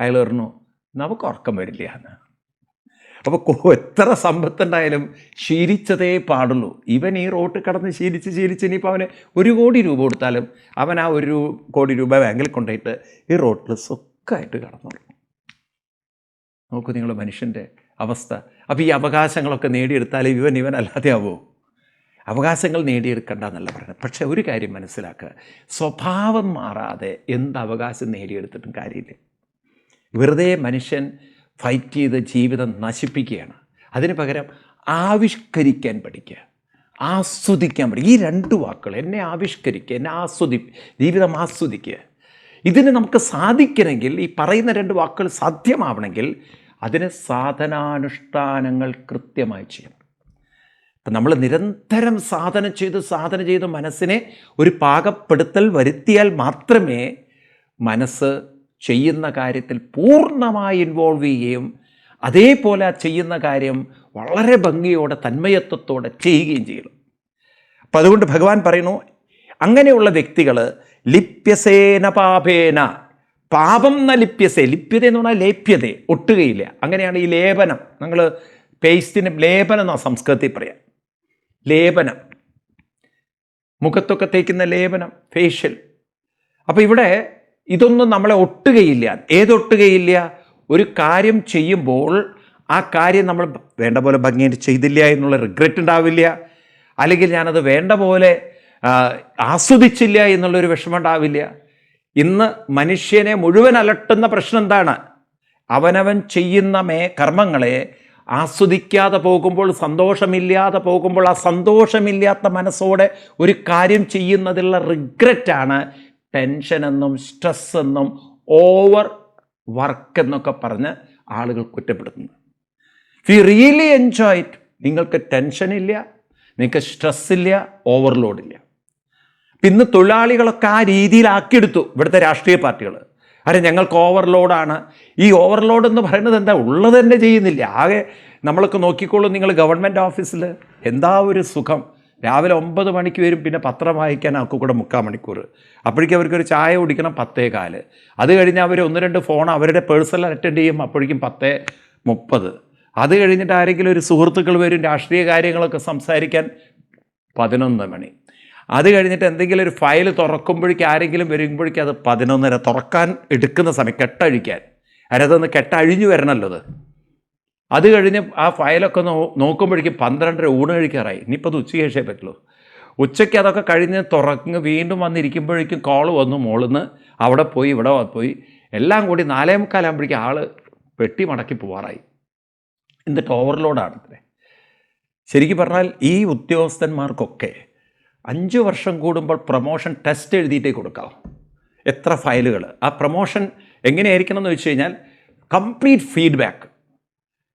അയാൾ പറഞ്ഞു നമുക്ക് ഉറക്കം വരില്ല എന്ന്. അപ്പോൾ എത്ര സമ്പത്തുണ്ടായാലും ശീലിച്ചതേ പാടുള്ളൂ. ഇവൻ ഈ റോട്ടിൽ കിടന്ന് ശീലിച്ച് ശീലിച്ച് ഇനിയിപ്പോൾ അവന് ഒരു കോടി രൂപ കൊടുത്താലും അവൻ ആ ഒരു കോടി രൂപ ബാങ്കിൽ കൊണ്ടുപോയിട്ട് ഈ റോട്ടിൽ സുഖമായിട്ട് കടന്നു നോക്കൂ നിങ്ങൾ മനുഷ്യന്റെ അവസ്ഥ. അപ്പോൾ ഈ അവകാശങ്ങളൊക്കെ നേടിയെടുത്താൽ ഇവൻ ഇവൻ അല്ലാതെ ആവുമോ അവകാശങ്ങൾ നേടിയെടുക്കണ്ട എന്നല്ല പറയുന്നത് പക്ഷേ ഒരു കാര്യം മനസ്സിലാക്കുക സ്വഭാവം മാറാതെ എന്ത് അവകാശം നേടിയെടുത്തിട്ടും കാര്യമില്ല. വെറുതെ മനുഷ്യൻ ഫൈറ്റ് ചെയ്ത് ജീവിതം നശിപ്പിക്കുകയാണ്. അതിന് പകരം ആവിഷ്കരിക്കാൻ പഠിക്കുക. ആസ്വദിക്കാൻ പഠിക്കുക. ഈ രണ്ട് വാക്കുകൾ എന്നെ ആവിഷ്കരിക്കുക എന്നെ ആസ്വദി ജീവിതം ആസ്വദിക്കുക. ഇതിന് നമുക്ക് സാധിക്കണമെങ്കിൽ ഈ പറയുന്ന രണ്ട് വാക്കുകൾ സാധ്യമാവണമെങ്കിൽ അതിന് സാധനാനുഷ്ഠാനങ്ങൾ കൃത്യമായി ചെയ്യണം. അപ്പം നമ്മൾ നിരന്തരം സാധന ചെയ്ത് സാധന ചെയ്ത് മനസ്സിനെ ഒരു പാകപ്പെടുത്തൽ വരുത്തിയാൽ മാത്രമേ മനസ്സ് ചെയ്യുന്ന കാര്യത്തിൽ പൂർണമായി ഇൻവോൾവ് ചെയ്യുകയും അതേപോലെ ആ ചെയ്യുന്ന കാര്യം വളരെ ഭംഗിയോടെ തന്മയത്വത്തോടെ ചെയ്യുകയും ചെയ്യണം. അപ്പം അതുകൊണ്ട് ഭഗവാൻ പറയുന്നു അങ്ങനെയുള്ള വ്യക്തികൾ ലിപ്യസേന പാപേന പാപം ന ലിപ്യസേ. ലിപ്യത എന്ന് പറഞ്ഞാൽ ലേപ്യത ഒട്ടുകയില്ല. അങ്ങനെയാണ് ഈ ലേപനം. നിങ്ങൾ പേസ്റ്റിന് ലേപനം എന്നാണ് സംസ്കൃതത്തിൽ പറയാം. ലേപനം. മുഖത്തൊക്കെ തേക്കുന്ന ലേപനം ഫേഷ്യൽ അപ്പോൾ ഇവിടെ ഇതൊന്നും നമ്മളെ ഒട്ടുകയില്ല. ഏതൊട്ടുകയില്ല ഒരു കാര്യം ചെയ്യുമ്പോൾ ആ കാര്യം നമ്മൾ വേണ്ട പോലെ ഭംഗിയായിട്ട് ചെയ്തില്ല എന്നുള്ള റിഗ്രറ്റ് ഉണ്ടാവില്ല. അല്ലെങ്കിൽ ഞാനത് വേണ്ട പോലെ ആസ്വദിച്ചില്ല എന്നുള്ളൊരു വിഷമം ഉണ്ടാവില്ല. ഇന്ന് മനുഷ്യനെ മുഴുവൻ അലട്ടുന്ന പ്രശ്നം എന്താണ്? അവനവൻ ചെയ്യുന്ന മേ കർമ്മങ്ങളെ ആസ്വദിക്കാതെ പോകുമ്പോൾ സന്തോഷമില്ലാതെ പോകുമ്പോൾ ആ സന്തോഷമില്ലാത്ത മനസ്സോടെ ഒരു കാര്യം ചെയ്യുന്നതിലുള്ള റിഗ്രറ്റാണ് ടെൻഷൻ എന്നും സ്ട്രെസ് എന്നും ഓവർ വർക്ക് എന്നൊക്കെ പറഞ്ഞ് ആളുകൾ കുറ്റപ്പെടുത്തുന്നത്. വി റിയലി എൻജോയ് ഇറ്റ് നിങ്ങൾക്ക് ടെൻഷനില്ല നിങ്ങൾക്ക് സ്ട്രെസ് ഇല്ല ഓവർലോഡ് ഇല്ല ഇന്ന് തൊഴിലാളികളൊക്കെ ആ രീതിയിലാക്കിയെടുത്തു ഇവിടുത്തെ രാഷ്ട്രീയ പാർട്ടികൾ അരെ ഞങ്ങൾക്ക് ഓവർലോഡാണ്. ഈ ഓവർലോഡ് എന്ന് പറയുന്നത് എന്താ? ഉള്ളത് തന്നെ ചെയ്യുന്നില്ല. ആകെ നമ്മളൊക്കെ നോക്കിക്കോളൂ നിങ്ങൾ ഗവൺമെന്റ് ഓഫീസിൽ എന്താ ഒരു സുഖം? രാവിലെ ഒമ്പത് മണിക്ക് വരും പിന്നെ പത്രം വായിക്കാൻ ആക്കും കൂടെ മുക്കാൽ മണിക്കൂർ. അപ്പോഴേക്കും അവർക്കൊരു ചായ കുടിക്കണം പത്തേ കാൽ. അത് കഴിഞ്ഞ് അവർ ഒന്ന് രണ്ട് ഫോൺ അവരുടെ പേഴ്സണൽ അറ്റൻഡ് ചെയ്യും അപ്പോഴേക്കും പത്തേ മുപ്പത്. അത് കഴിഞ്ഞിട്ട് ആരെങ്കിലും ഒരു സുഹൃത്തുക്കൾ വരും രാഷ്ട്രീയ കാര്യങ്ങളൊക്കെ സംസാരിക്കാൻ പതിനൊന്ന് മണി. അത് കഴിഞ്ഞിട്ട് എന്തെങ്കിലും ഒരു ഫയൽ തുറക്കുമ്പോഴേക്കും ആരെങ്കിലും വരുമ്പോഴേക്കും അത് പതിനൊന്നര തുറക്കാൻ എടുക്കുന്ന സമയം കെട്ടഴിക്കാൻ. അതിനകത്തൊന്ന് കെട്ടഴിഞ്ഞു വരണമല്ലോ അത്. അത് കഴിഞ്ഞ് ആ ഫയലൊക്കെ നോ നോക്കുമ്പോഴേക്കും പന്ത്രണ്ടര ഊണ് കഴിക്കാറായി. ഇനിയിപ്പോൾ അത് ഉച്ച കഴിച്ചേ പറ്റുള്ളൂ. ഉച്ചയ്ക്ക് അതൊക്കെ കഴിഞ്ഞ് തുറങ്ങ് വീണ്ടും വന്നിരിക്കുമ്പോഴേക്കും കോൾ വന്നു മോളിന്ന്. അവിടെ പോയി ഇവിടെ പോയി. എല്ലാം കൂടി നാലേ മുക്കാലാകുമ്പോഴേക്കും ആൾ പെട്ടി മടക്കി പോവാറായി. എന്നിട്ട് ഓവർലോഡാണ് ശരിക്കും പറഞ്ഞാൽ ഈ ഉദ്യോഗസ്ഥന്മാർക്കൊക്കെ അഞ്ച് വർഷം കൂടുമ്പോൾ പ്രൊമോഷൻ ടെസ്റ്റ് എഴുതിയിട്ടേ കൊടുക്കാം. എത്ര ഫയലുകൾ ആ പ്രൊമോഷൻ എങ്ങനെയായിരിക്കണം എന്ന് വെച്ച് കഴിഞ്ഞാൽ കംപ്ലീറ്റ് ഫീഡ്ബാക്ക്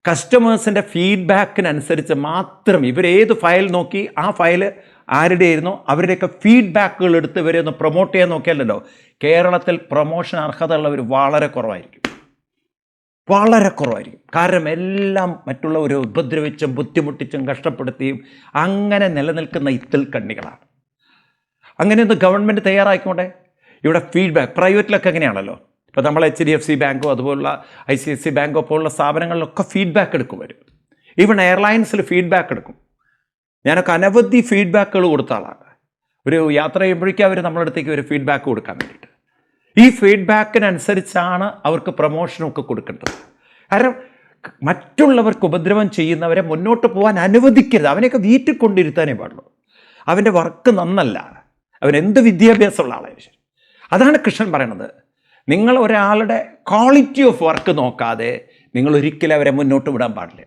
കസ്റ്റമേഴ്സിന്റെ ഫീഡ്ബാക്കിനനുസരിച്ച് മാത്രം ഇവരേത് ഫയൽ നോക്കി ആ ഫയൽ ആരുടെയായിരുന്നു? അവരുടെയൊക്കെ ഫീഡ്ബാക്കുകൾ എടുത്ത് ഇവരെ ഒന്ന് പ്രൊമോട്ട് ചെയ്യാൻ നോക്കിയാലല്ലോ. കേരളത്തിൽ പ്രൊമോഷൻ അർഹതയുള്ളവർ വളരെ കുറവായിരിക്കും. വളരെ കുറവായിരിക്കും. കാരണം എല്ലാം മറ്റുള്ളവരെ ഉപദ്രവിച്ചും ബുദ്ധിമുട്ടിച്ചും കഷ്ടപ്പെടുത്തിയും അങ്ങനെ നിലനിൽക്കുന്ന ഇത്തിൽ കണ്ണികളാണ്. അങ്ങനെയൊന്ന് ഗവൺമെന്റ് തയ്യാറായിക്കോട്ടെ? ഇവിടെ ഫീഡ്ബാക്ക് പ്രൈവറ്റിലൊക്കെ എങ്ങനെയാണല്ലോ? ഇപ്പോൾ നമ്മൾ എച്ച് ഡി എഫ് സി ബാങ്കോ അതുപോലുള്ള ഐ സി എസ് സി ബാങ്കോ പോലുള്ള സ്ഥാപനങ്ങളിലൊക്കെ ഫീഡ്ബാക്ക് എടുക്കും വരും. ഈവൺ എയർലൈൻസിൽ ഫീഡ്ബാക്ക് എടുക്കും. ഞാനൊക്കെ അനവധി ഫീഡ്ബാക്കുകൾ കൊടുത്ത ആളാണ്. ഒരു യാത്ര ചെയ്യുമ്പോഴേക്കും അവർ നമ്മളടുത്തേക്ക് ഒരു ഫീഡ്ബാക്ക് കൊടുക്കാൻ വേണ്ടിയിട്ട്. ഈ ഫീഡ്ബാക്കിനനുസരിച്ചാണ് അവർക്ക് പ്രൊമോഷനൊക്കെ കൊടുക്കേണ്ടത്. കാരണം മറ്റുള്ളവർക്ക് ഉപദ്രവം ചെയ്യുന്നവരെ മുന്നോട്ട് പോകാൻ അനുവദിക്കരുത്. അവനെയൊക്കെ വീട്ടിൽ കൊണ്ടിരുത്താനേ പാടുള്ളൂ. അവന്റെ വർക്ക് നന്നല്ല. അവൻ എന്ത് വിദ്യാഭ്യാസമുള്ള ആളായാലും ശരി. അതാണ് കൃഷ്ണൻ പറയണത്. നിങ്ങൾ ഒരാളുടെ ക്വാളിറ്റി ഓഫ് വർക്ക് നോക്കാതെ നിങ്ങൾ ഒരിക്കലും അവരെ മുന്നോട്ട് വിടാൻ പാടില്ല.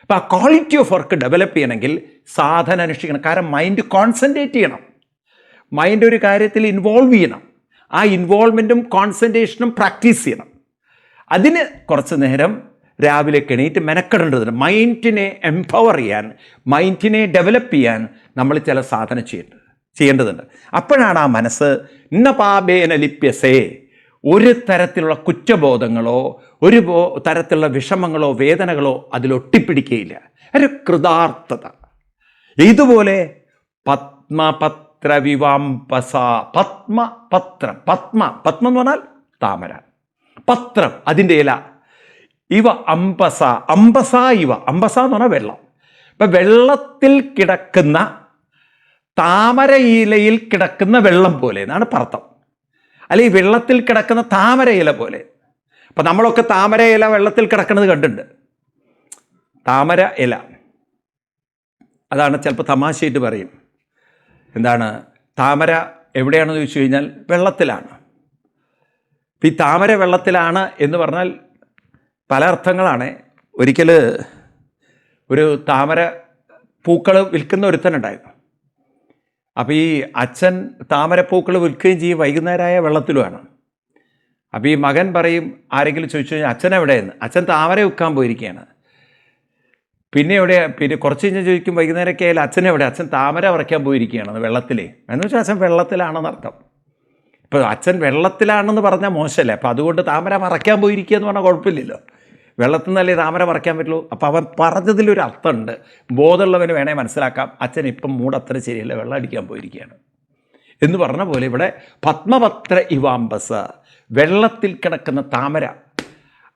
അപ്പോൾ ആ ക്വാളിറ്റി ഓഫ് വർക്ക് ഡെവലപ്പ് ചെയ്യണമെങ്കിൽ സാധനം അനുഷ്ഠിക്കണം. കാരണം മൈൻഡ് കോൺസെൻട്രേറ്റ് ചെയ്യണം. മൈൻഡ് ഒരു കാര്യത്തിൽ ഇൻവോൾവ് ചെയ്യണം. ആ ഇൻവോൾവ്മെന്റും കോൺസെൻട്രേഷനും പ്രാക്ടീസ് ചെയ്യണം. അതിന് കുറച്ച് നേരം രാവിലെ എണീറ്റ് മെനക്കെടേണ്ടതുണ്ട്. മൈൻഡിനെ എംപവർ ചെയ്യാൻ മൈൻഡിനെ ഡെവലപ്പ് ചെയ്യാൻ നമ്മൾ ചില സാധനം ചെയ്യേണ്ടത് ചെയ്യേണ്ടതുണ്ട്. അപ്പോഴാണ് ആ മനസ്സ് ഇന്ന പാപേന ലിപ്യസേ ഒരു തരത്തിലുള്ള കുറ്റബോധങ്ങളോ ഒരു തരത്തിലുള്ള വിഷമങ്ങളോ വേദനകളോ അതിലൊട്ടിപ്പിടിക്കുകയില്ല ഒരു കൃതാർത്ഥത. ഇതുപോലെ പത്മപത്ര വിവാംബസ പത്മപത്രം പത്മ പത്രം. പത്മ പത്മം എന്ന് പറഞ്ഞാൽ താമര. പത്രം അതിന്റെ ഇല. ഇവ അമ്പസ അമ്പസ ഇവ. അമ്പസ എന്ന് പറഞ്ഞാൽ വെള്ളം. ഇപ്പം വെള്ളത്തിൽ കിടക്കുന്ന താമര ഇലയിൽ കിടക്കുന്ന വെള്ളം പോലെ എന്നാണ് അർത്ഥം. അല്ലെങ്കിൽ വെള്ളത്തിൽ കിടക്കുന്ന താമര ഇല പോലെ. അപ്പം നമ്മളൊക്കെ താമര ഇല വെള്ളത്തിൽ കിടക്കുന്നത് കണ്ടിട്ടുണ്ട്. താമര ഇല. അതാണ് ചിലപ്പോൾ തമാശയായിട്ട് പറയും. എന്താണ്? താമര എവിടെയാണെന്ന് ചോദിച്ചു കഴിഞ്ഞാൽ വെള്ളത്തിലാണ്. ഈ താമര വെള്ളത്തിലാണ് എന്ന് പറഞ്ഞാൽ പല അർത്ഥങ്ങളാണ്. ഒരിക്കൽ ഒരു താമര പൂക്കൾ വിൽക്കുന്ന ഒരുത്തനുണ്ടായിരുന്നു. അപ്പോൾ ഈ അച്ഛൻ താമരപ്പൂക്കൾ വിൽക്കുകയും ചെയ്യും വൈകുന്നേരമായ വെള്ളത്തിലുമാണ്. അപ്പോൾ ഈ മകൻ പറയും ആരെങ്കിലും ചോദിച്ചു കഴിഞ്ഞാൽ അച്ഛൻ എവിടെയെന്ന്? അച്ഛൻ താമര വിൽക്കാൻ പോയിരിക്കുകയാണ്. പിന്നെ എവിടെ? പിന്നെ കുറച്ച് കഴിഞ്ഞ് ചോദിക്കും വൈകുന്നേരമൊക്കെ ആയാലും അച്ഛൻ എവിടെ? അച്ഛൻ താമര പറിക്കാൻ പോയിരിക്കുകയാണ് വെള്ളത്തിലേ. എന്ന് വെച്ചാൽ അച്ഛൻ വെള്ളത്തിലാണെന്ന് അർത്ഥം. ഇപ്പോൾ അച്ഛൻ വെള്ളത്തിലാണെന്ന് പറഞ്ഞാൽ മോശമല്ലേ അപ്പോൾ അതുകൊണ്ട് താമര മറയ്ക്കാൻ പോയിരിക്കുക എന്ന് പറഞ്ഞാൽ കുഴപ്പമില്ലല്ലോ. വെള്ളത്തിൽ നിന്നല്ലേ താമര പറിക്കാൻ പറ്റുള്ളൂ. അപ്പോൾ അവൻ പറഞ്ഞതിലൊരു അർത്ഥമുണ്ട്. ബോധമുള്ളവന് വേണേൽ മനസ്സിലാക്കാം. അച്ഛൻ ഇപ്പം മൂടത്ര ശരിയല്ല. വെള്ളം അടിക്കാൻ പോയിരിക്കുകയാണ്. എന്ന് പറഞ്ഞ പോലെ ഇവിടെ പത്മപത്ര ഇവാംബസ് വെള്ളത്തിൽ കിടക്കുന്ന താമര.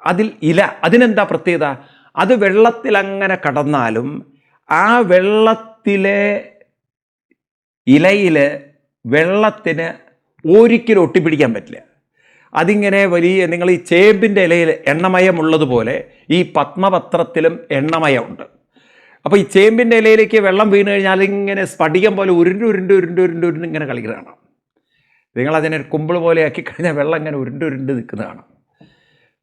അതിൽ ഇല. അതിനെന്താ പ്രത്യേകത? അത് വെള്ളത്തിൽ അങ്ങനെ കടന്നാലും ആ വെള്ളത്തിലെ ഇലയിൽ വെള്ളത്തിന് ഒരിക്കലും ഒട്ടിപ്പിടിക്കാൻ പറ്റില്ല. അതിങ്ങനെ വലിയ നിങ്ങൾ ഈ ചേമ്പിന്റെ ഇലയിൽ എണ്ണമയമുള്ളതുപോലെ ഈ പത്മപത്രത്തിലും എണ്ണമയമുണ്ട്. അപ്പോൾ ഈ ചേമ്പിന്റെ ഇലയിലേക്ക് വെള്ളം വീണ് കഴിഞ്ഞാൽ ഇങ്ങനെ സ്ഫടികം പോലെ ഉരുണ്ട് ഉരുണ്ട് ഉരുണ്ട് ഉരുണ്ട് ഉരുണ്ട് ഇങ്ങനെ കളിക്കുന്നതാണ് നിങ്ങൾ അതിനെ ഒരു കുമ്പിൾ പോലെ ആക്കി കഴിഞ്ഞാൽ വെള്ളം ഇങ്ങനെ ഉരുണ്ട് ഉരുണ്ട് നിൽക്കുന്നതാണ്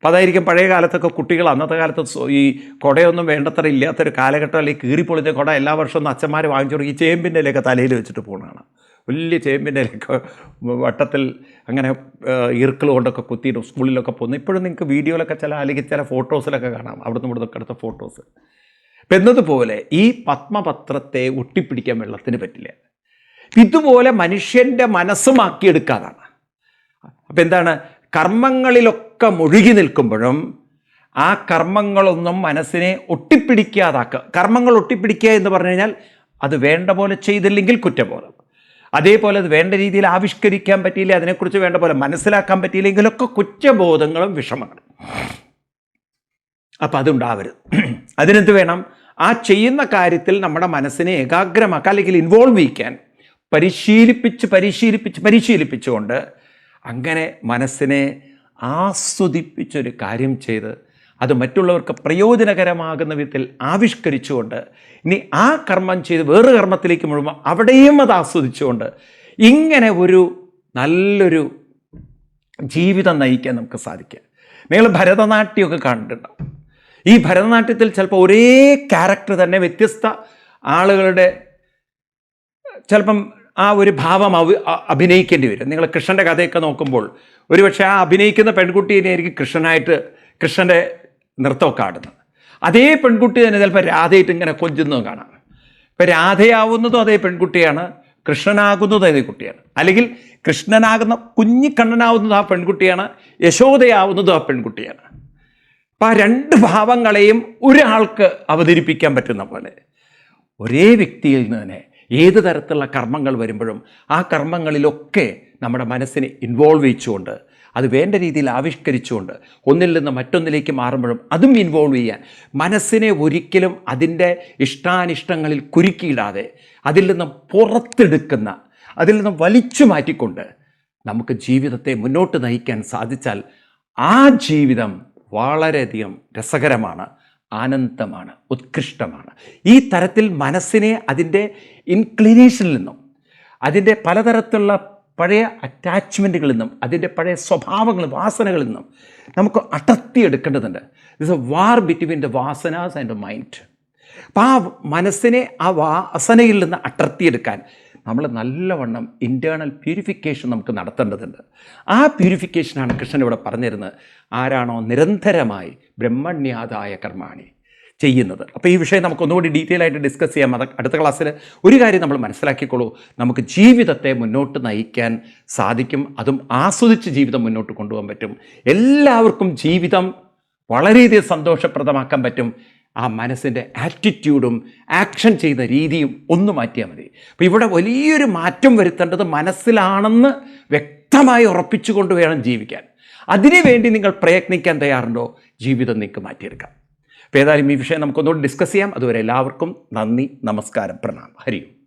അപ്പം അതായിരിക്കും പഴയ കാലത്തൊക്കെ കുട്ടികൾ അന്നത്തെ കാലത്ത് ഈ കുടയൊന്നും വേണ്ടത്ര ഇല്ലാത്തൊരു കാലഘട്ടം അല്ലെങ്കിൽ കീറിപ്പൊളിഞ്ഞ കുട എല്ലാ വർഷവും അച്ഛന്മാർ വാങ്ങിച്ചു ഈ ചേമ്പിന്റെ ഇലയൊക്കെ തലയിൽ വെച്ചിട്ട് പോകുന്നതാണ് വലിയ ചേമ്പിന്റെ ഇലയൊക്കെ വട്ടത്തിൽ അങ്ങനെ ഇറുക്കൾ കൊണ്ടൊക്കെ കുത്തിയിട്ട് സ്കൂളിലൊക്കെ പോകുന്നു ഇപ്പോഴും നിങ്ങൾക്ക് വീഡിയോയിലൊക്കെ ചില അല്ലെങ്കിൽ ചില ഫോട്ടോസിലൊക്കെ കാണാം. അവിടുന്ന് ഇവിടുന്നൊക്കെ എടുത്ത ഫോട്ടോസ്. അപ്പം എന്നതുപോലെ ഈ പത്മപത്രത്തെ ഒട്ടിപ്പിടിക്കാൻ വെള്ളത്തിന് പറ്റില്ല. ഇതുപോലെ മനുഷ്യന്റെ മനസ്സുമാക്കിയെടുക്കാതാണ്. അപ്പം എന്താണ്? കർമ്മങ്ങളിലൊക്കെ മുഴുകി നിൽക്കുമ്പോഴും ആ കർമ്മങ്ങളൊന്നും മനസ്സിനെ ഒട്ടിപ്പിടിക്കാതാക്കുക കർമ്മങ്ങൾ ഒട്ടിപ്പിടിക്കുക എന്ന് പറഞ്ഞു കഴിഞ്ഞാൽ അത് വേണ്ട പോലെ ചെയ്തില്ലെങ്കിൽ കുറ്റബോധം. അതേപോലെ അത് വേണ്ട രീതിയിൽ ആവിഷ്കരിക്കാൻ പറ്റിയില്ല അതിനെക്കുറിച്ച് വേണ്ട പോലെ മനസ്സിലാക്കാൻ പറ്റിയില്ലെങ്കിലൊക്കെ കുറ്റബോധങ്ങളും വിഷമങ്ങളും. അപ്പം അതുണ്ടാവരുത്. അതിനെന്ത് വേണം? ആ ചെയ്യുന്ന കാര്യത്തിൽ നമ്മുടെ മനസ്സിനെ ഏകാഗ്രമാക്കാൻ അല്ലെങ്കിൽ ഇൻവോൾവ് ചെയ്യിക്കാൻ പരിശീലിപ്പിച്ച് പരിശീലിപ്പിച്ച് പരിശീലിപ്പിച്ചുകൊണ്ട് അങ്ങനെ മനസ്സിനെ ആസ്വദിപ്പിച്ചൊരു കാര്യം ചെയ്ത് അത് മറ്റുള്ളവർക്ക് പ്രയോജനകരമാകുന്ന വിധത്തിൽ ആവിഷ്കരിച്ചുകൊണ്ട് ഇനി ആ കർമ്മം ചെയ്ത് വേറെ കർമ്മത്തിലേക്ക് മുഴുവൻ അവിടെയും അത് ആസ്വദിച്ചുകൊണ്ട് ഇങ്ങനെ ഒരു നല്ലൊരു ജീവിതം നയിക്കാൻ നമുക്ക് സാധിക്കുക നിങ്ങൾ ഭരതനാട്യമൊക്കെ കണ്ടിട്ടുണ്ടാവും. ഈ ഭരതനാട്യത്തിൽ ചിലപ്പോൾ ഒരേ ക്യാരക്ടർ തന്നെ വ്യത്യസ്ത ആളുകളുടെ ചിലപ്പം ആ ഒരു ഭാവം അവ അഭിനയിക്കേണ്ടി വരും. നിങ്ങൾ കൃഷ്ണന്റെ കഥയൊക്കെ നോക്കുമ്പോൾ ഒരുപക്ഷെ ആ അഭിനയിക്കുന്ന പെൺകുട്ടീനെയായിരിക്കും കൃഷ്ണനായിട്ട് കൃഷ്ണന്റെ നൃത്തമൊക്കെ ആടുന്നത്. അതേ പെൺകുട്ടി തന്നെ ചിലപ്പോൾ രാധയായിട്ട് ഇങ്ങനെ കൊഞ്ചുന്നതും കാണാം. ഇപ്പം രാധയാവുന്നതും അതേ പെൺകുട്ടിയാണ് കൃഷ്ണനാകുന്നതും അതേ കുട്ടിയാണ്. അല്ലെങ്കിൽ കൃഷ്ണനാകുന്ന കുഞ്ഞിക്കണ്ണനാവുന്നതും ആ പെൺകുട്ടിയാണ് യശോദയാവുന്നതും ആ പെൺകുട്ടിയാണ്. അപ്പം ആ രണ്ട് ഭാവങ്ങളെയും ഒരാൾക്ക് അവതരിപ്പിക്കാൻ പറ്റുന്ന പോലെ ഒരേ വ്യക്തിയിൽ നിന്ന് തന്നെ ഏത് തരത്തിലുള്ള കർമ്മങ്ങൾ വരുമ്പോഴും ആ കർമ്മങ്ങളിലൊക്കെ നമ്മുടെ മനസ്സിനെ ഇൻവോൾവ് ചെയ്യിച്ചുകൊണ്ട് അത് വേണ്ട രീതിയിൽ ആവിഷ്കരിച്ചുകൊണ്ട് ഒന്നിൽ നിന്ന് മറ്റൊന്നിലേക്ക് മാറുമ്പോഴും അതും ഇൻവോൾവ് ചെയ്യാൻ മനസ്സിനെ ഒരിക്കലും അതിന്റെ ഇഷ്ടാനിഷ്ടങ്ങളിൽ കുരുക്കിയിടാതെ അതിൽ നിന്ന് പുറത്തെടുക്കുന്ന അതിൽ നിന്ന് വലിച്ചു മാറ്റിക്കൊണ്ട് നമുക്ക് ജീവിതത്തെ മുന്നോട്ട് നയിക്കാൻ സാധിച്ചാൽ ആ ജീവിതം വളരെയധികം രസകരമാണ്. ആനന്ദമാണ് ഉത്കൃഷ്ടമാണ്. ഈ തരത്തിൽ മനസ്സിനെ അതിന്റെ ഇൻക്ലിനേഷനിൽ നിന്നും അതിന്റെ പലതരത്തിലുള്ള പഴയ അറ്റാച്ച്മെന്റുകളിൽ നിന്നും അതിന്റെ പഴയ സ്വഭാവങ്ങളും വാസനകളിൽ നിന്നും നമുക്ക് അടർത്തിയെടുക്കേണ്ടതുണ്ട്. It's a war between the vasanas and mind അപ്പോൾ ആ മനസ്സിനെ ആ വാസനയിൽ നിന്ന് അടർത്തിയെടുക്കാൻ നമ്മൾ നല്ലവണ്ണം ഇന്റേർണൽ പ്യൂരിഫിക്കേഷൻ നമുക്ക് നടത്തേണ്ടതുണ്ട്. ആ പ്യൂരിഫിക്കേഷനാണ് കൃഷ്ണൻ ഇവിടെ പറഞ്ഞിരുന്നത്. ആരാണോ നിരന്തരമായി ബ്രഹ്മണ്യാതായ കർമാണി ചെയ്യുന്നത്. അപ്പോൾ ഈ വിഷയം നമുക്ക് ഒന്നുകൂടി ഡീറ്റെയിൽ ആയിട്ട് ഡിസ്കസ് ചെയ്യാം. അത് അടുത്ത ക്ലാസ്സിൽ ഒരു കാര്യം നമ്മൾ മനസ്സിലാക്കിക്കോളൂ. നമുക്ക് ജീവിതത്തെ മുന്നോട്ട് നയിക്കാൻ സാധിക്കും. അതും ആസ്വദിച്ച് ജീവിതം മുന്നോട്ട് കൊണ്ടുപോകാൻ പറ്റും. എല്ലാവർക്കും ജീവിതം വളരെയധികം സന്തോഷപ്രദമാക്കാൻ പറ്റും. ആ മനസ്സിന്റെ ആറ്റിറ്റ്യൂഡും ആക്ഷൻ ചെയ്ത രീതിയും ഒന്ന് മാറ്റിയാൽ മതി. അപ്പോൾ ഇവിടെ വലിയൊരു മാറ്റം വരുത്തേണ്ടത് മനസ്സിലാണെന്ന് വ്യക്തമായി ഉറപ്പിച്ചുകൊണ്ട് വേണം ജീവിക്കാൻ. അതിനുവേണ്ടി നിങ്ങൾ പ്രയത്നിക്കാൻ തയ്യാറുണ്ടോ? ജീവിതം നിങ്ങൾക്ക് മാറ്റിയെടുക്കാം. അപ്പോൾ ഏതായാലും ഈ വിഷയം നമുക്കൊന്നുകൂടി ഡിസ്കസ് ചെയ്യാം. അതുവരെ എല്ലാവർക്കും നന്ദി നമസ്കാരം പ്രണാം ഹരിയും